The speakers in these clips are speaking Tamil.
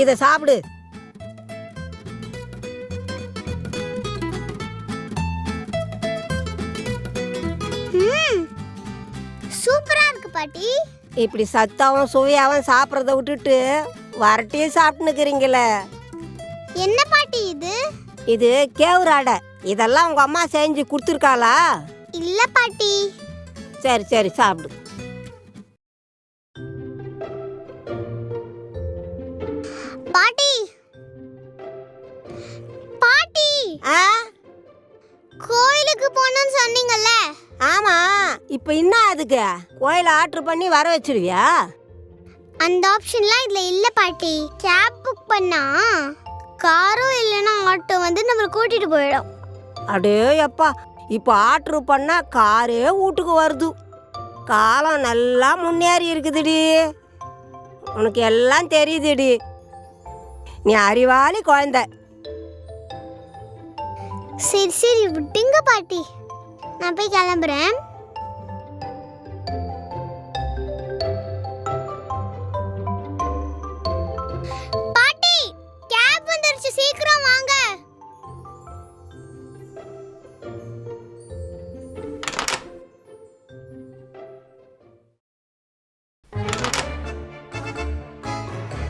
இதை சாப்பிடு. சூப்பரா இருக்கு பாட்டி. இப்படி சத்தாவும் சுவையாவும் சாப்பிட்றத விட்டுட்டு வரட்டியும் சாப்பிட்டுனுக்குறீங்களே என்ன பாட்டி இது? இது கேவுராடை இதெல்லாம் உங்க அம்மா செஞ்சு கொடுத்துருக்காளா? இல்ல பாட்டி. சரி சரி சாப்பிடு. பாட்டி. பாட்டி. ஆ? கோயிலுக்கு போகணும்னு சொன்னீங்கல்ல? ஆமா. இப்போ என்ன அதுக்கு? கோயில ஆர்டர் பண்ணி வர வச்சிருவியா? அந்த ஆப்ஷன்லாம் இதுல இல்ல பாட்டி. கேப் புக் பண்ணா காரோ இல்லைன்னா ஆட்டோ வந்து நம்மளை கூட்டிட்டு போயிடும். அடே அப்பா இப்போ ஆர்டர் பண்ணா காரே வீட்டுக்கு வருது. காலம் நல்லா முன்னேறி இருக்குதுடி. உனக்கு எல்லாம் தெரியுதுடி. நீ அறிவாளி குழந்தை. சரி சரி விட்டுங்க பாட்டி. நான் போய் கிளம்புறேன்.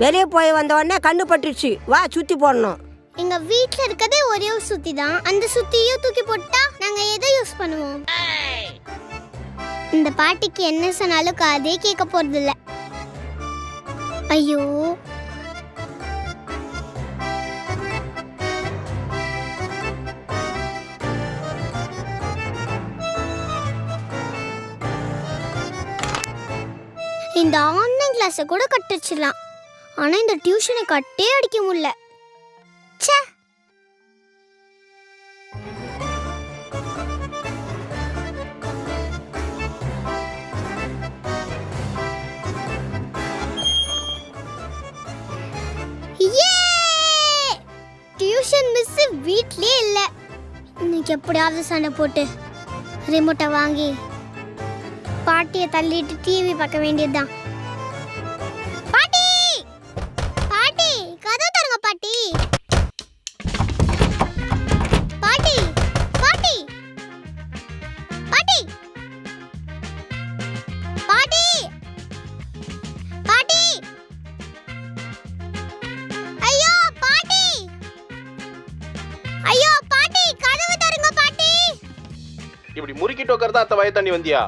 வெளியே போய் வந்த உடனே கண்ணு பட்டுச்சு வா சுத்தி போடணும். எங்க வீட்ல இருக்கதே ஒரே ஒரு சுத்தி தான். அந்த சுத்தியும் தூக்கி போட்டா நாங்க எதை யூஸ் பண்ணுவோம்? இந்த பாட்டிக்கு என்ன சொன்னாலும் காதே கேட்க போறது இல்ல ஐயோ. இந்த ஆன்லைன் கிளாஸை கூட கட்டுச்சிடலாம் ஆனா இந்த டியூஷனை கட்டே அடிக்க முடியல. ச்சே! டியூஷன் மிஸ் வீட்லயே இல்ல. இன்னைக்கு எப்படியாவது சண்டை போட்டு ரிமோட்டை வாங்கி பாட்டியை தள்ளிட்டு டிவி பார்க்க வேண்டியதுதான். பாட்டி! இப்படி முறுக்கிட்டு உட்கார்ந்தா அத்த வய தண்ணி வந்தியா?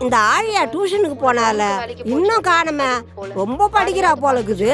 இந்த ஆழியா டியூஷனுக்கு போனால இன்னும் காணுமே. ரொம்ப படிக்கிறா போல இருக்குது